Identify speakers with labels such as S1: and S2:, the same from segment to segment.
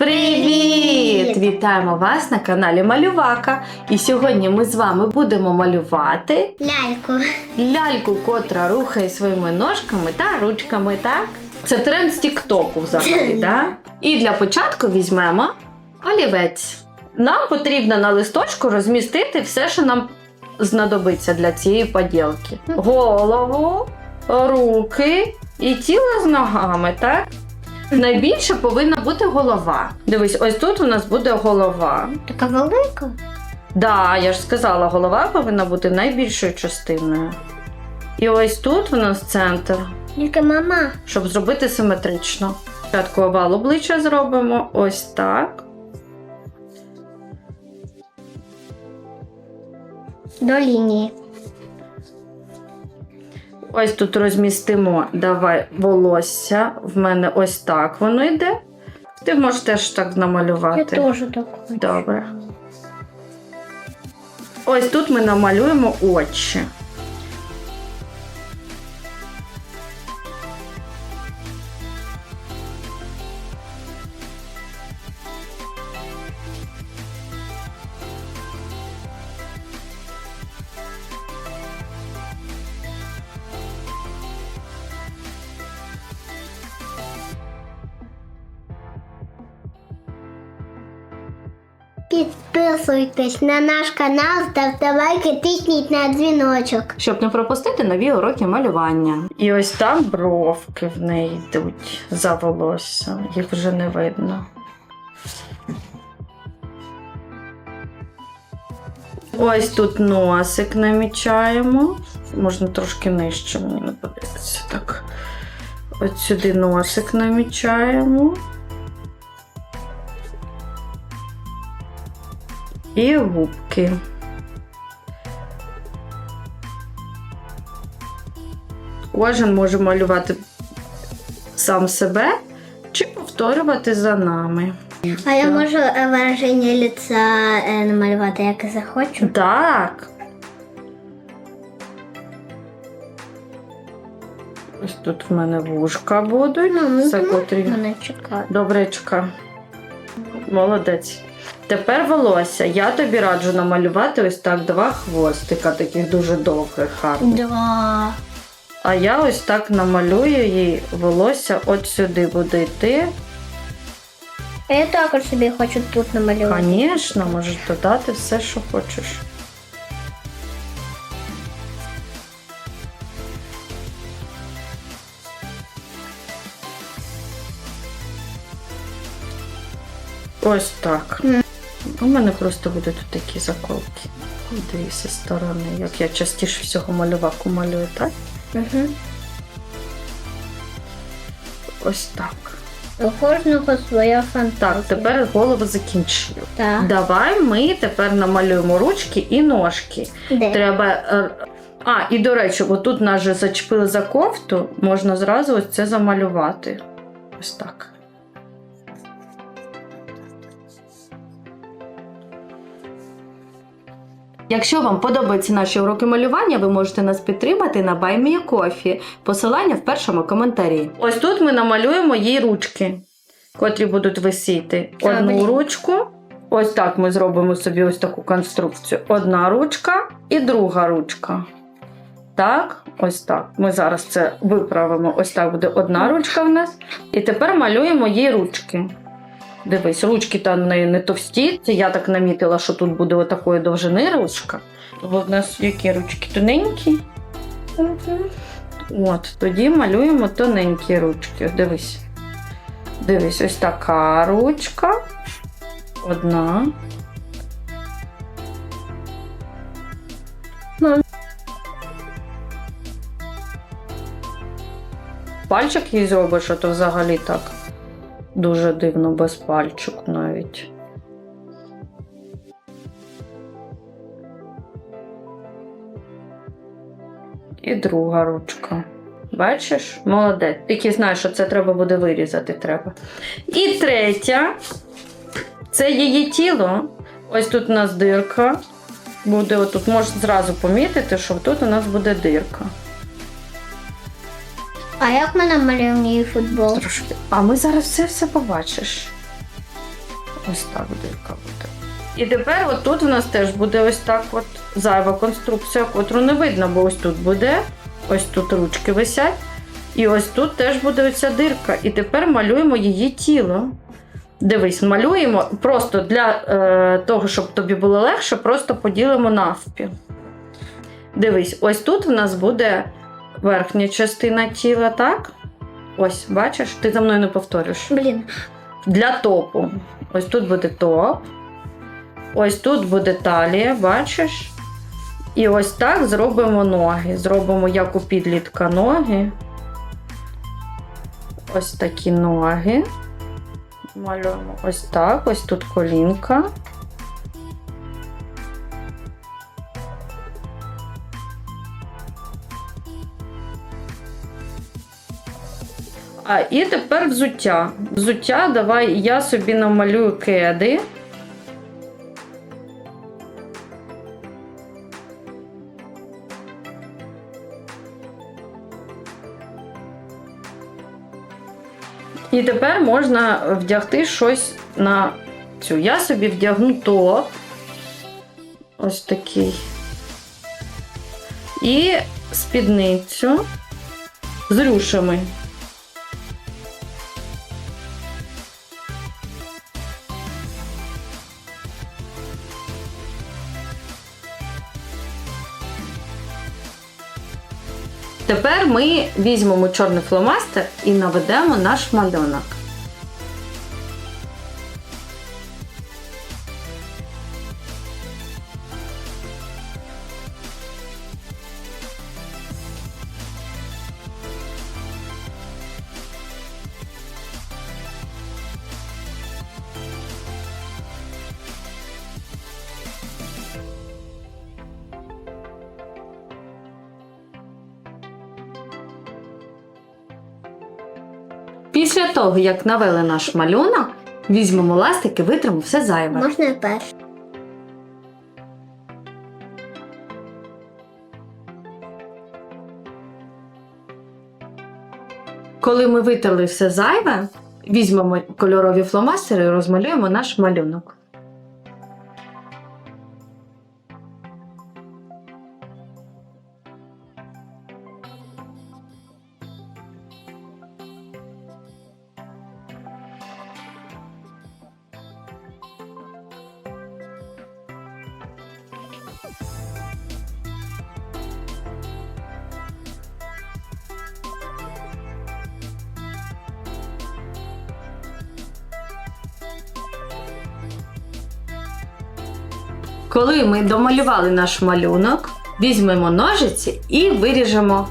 S1: Привіт! Вітаємо вас на каналі Малювака. І сьогодні ми з вами будемо малювати
S2: Ляльку.
S1: ляльку, котра рухає своїми ножками та ручками, так? Це тренд з Тіктоку взагалі, да? І для початку візьмемо олівець. Нам потрібно на листочку розмістити все, що нам знадобиться для цієї поділки. Голову, руки і тіло з ногами, так? Найбільше повинна бути голова. Дивись, ось тут у нас буде голова.
S2: Така велика.
S1: Да, я ж сказала, голова повинна бути найбільшою частиною. І ось тут у нас центр,
S2: Тільки мама.
S1: щоб зробити симетрично. Спочатку овал обличчя зробимо ось так.
S2: До лінії.
S1: Ось тут розмістимо давай волосся. В мене ось так воно йде. Ти можеш теж так
S2: Я
S1: намалювати.
S2: теж так хочу.
S1: Добре. Ось тут ми намалюємо очі.
S2: Підписуйтесь на наш канал, ставте лайки, тисніть на дзвіночок.
S1: щоб не пропустити нові уроки малювання. І ось там бровки в неї йдуть за волоссям, їх вже не видно. Ось тут носик намічаємо. Можна трошки нижче, мені не подобається. Так. От сюди носик намічаємо. І губки. Кожен може малювати сам себе чи повторювати за нами.
S2: А я можу вираження лиця е, намалювати, як захочу.
S1: Так. Ось тут в мене вушка будуть.
S2: Мене чекає.
S1: Добречка. Молодець. Тепер волосся. Я тобі раджу намалювати ось так два хвостика, таких дуже довгих гарних.
S2: Два.
S1: А я ось так намалюю їй волосся от сюди буде йти.
S2: А я також собі хочу тут намалювати.
S1: Звісно, можеш додати все, що хочеш. Ось так. У мене просто будуть тут такі заколки. Дивіться зі сторони, як я частіше всього малюваку малюю, так?
S2: Угу.
S1: Ось так.
S2: У кожного своя фантазія.
S1: Так, тепер голову закінчую.
S2: Так.
S1: Давай ми тепер намалюємо ручки і ножки.
S2: Де?
S1: Треба. е, А, і до речі, отут нас же зачепили за кофту, можна зразу ось це замалювати. Ось так. Якщо вам подобаються наші уроки малювання, ви можете нас підтримати на BuyMeACoffee. Посилання в першому коментарі. Ось тут ми намалюємо їй ручки, котрі будуть висіти. Одну ручку. Ось так ми зробимо собі ось таку конструкцію. Одна ручка і друга ручка. Так, ось так. Ми зараз це виправимо. Ось так буде одна ручка в нас. І тепер малюємо їй ручки. Дивись, ручки там в неї не товсті. Це я так намітила, що тут буде отакої довжини ручка. Бо в нас які ручки тоненькі. От, тоді малюємо тоненькі ручки. Дивись. Дивись, ось така ручка. Одна. Пальчик їй зробиш, а то взагалі так. Дуже дивно, без пальчик навіть. І друга ручка. Бачиш? Молодець. Тільки знаєш, що це треба буде вирізати треба. І третя. Це її тіло. Ось тут у нас дирка. Буде отут, можеш зразу помітити, що тут у нас буде дирка.
S2: А як ми намалюємо її футбол?
S1: Трошки. А ми зараз все все побачиш. Ось так дирка буде. І тепер отут в нас теж буде ось так от зайва конструкція, котру не видно, бо ось тут буде, ось тут ручки висять. І ось тут теж буде оця дирка. І тепер малюємо її тіло. Дивись, малюємо просто для е, того, щоб тобі було легше, просто поділимо навпіл. Дивись, ось тут в нас буде верхня частина тіла, так? Ось, бачиш, ти за мною не повторюєш.
S2: Блін.
S1: Для топу. Ось тут буде топ. Ось тут буде талія, бачиш? І ось так зробимо ноги. Зробимо як у підлітка ноги. Ось такі ноги. Малюємо ось так, ось тут колінка. А і тепер взуття. Взуття, давай я собі намалюю кеди. І тепер можна вдягти щось на цю. Я собі вдягну топ. Ось такий. І спідницю з рюшами. Тепер ми візьмемо чорний фломастер і наведемо наш малюнок. Після того, як навели наш малюнок, візьмемо ластик і витримо все зайве.
S2: Можна я перш?
S1: Коли ми витерли все зайве, візьмемо кольорові фломастери і розмалюємо наш малюнок. Коли ми домалювали наш малюнок, візьмемо ножиці і виріжемо.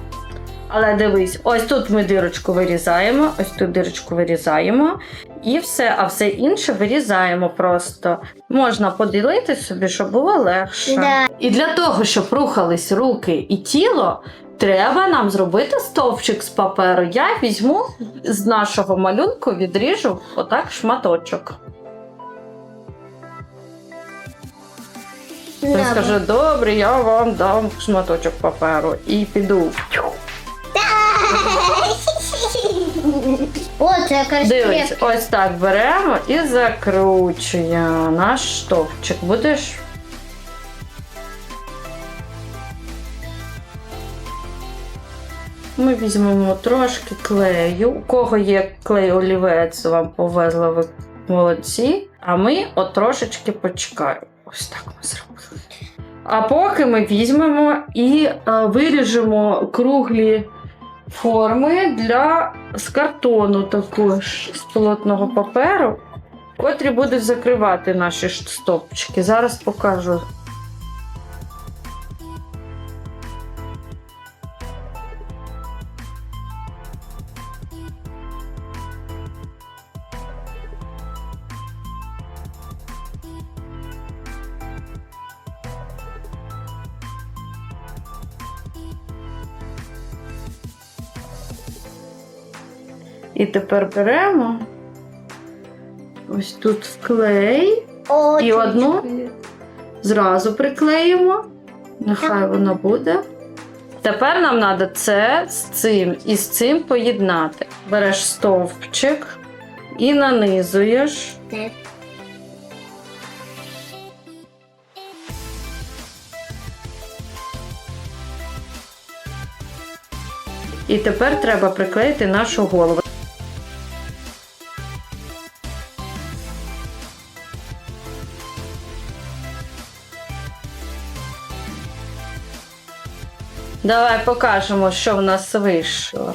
S1: Але дивись, ось тут ми дирочку вирізаємо, ось тут дирочку вирізаємо, і все, а все інше вирізаємо просто. Можна поділити собі, щоб було легше.
S2: Да.
S1: І для того, щоб рухались руки і тіло, треба нам зробити стовпчик з паперу. Я візьму з нашого малюнку, відріжу отак шматочок. Він скаже, добре, я вам дам шматочок паперу і піду.
S2: О, це
S1: Дивись, ось так беремо і закручуємо наш стовпчик. Будеш. Ми візьмемо трошки клею. У кого є клей олівець, вам повезли ви молодці. А ми от трошечки почекаємо. Ось так ми зробили. А поки ми візьмемо і е, виріжемо круглі форми для з картону також з полотного паперу, котрі будуть закривати наші стопчики. Зараз покажу. І тепер беремо ось тут вклей
S2: О,
S1: і одну зразу приклеїмо. Нехай воно буде. Тепер нам треба це з цим і з цим поєднати. Береш стовпчик і нанизуєш. І тепер треба приклеїти нашу голову. Давай покажемо, що в нас вийшло.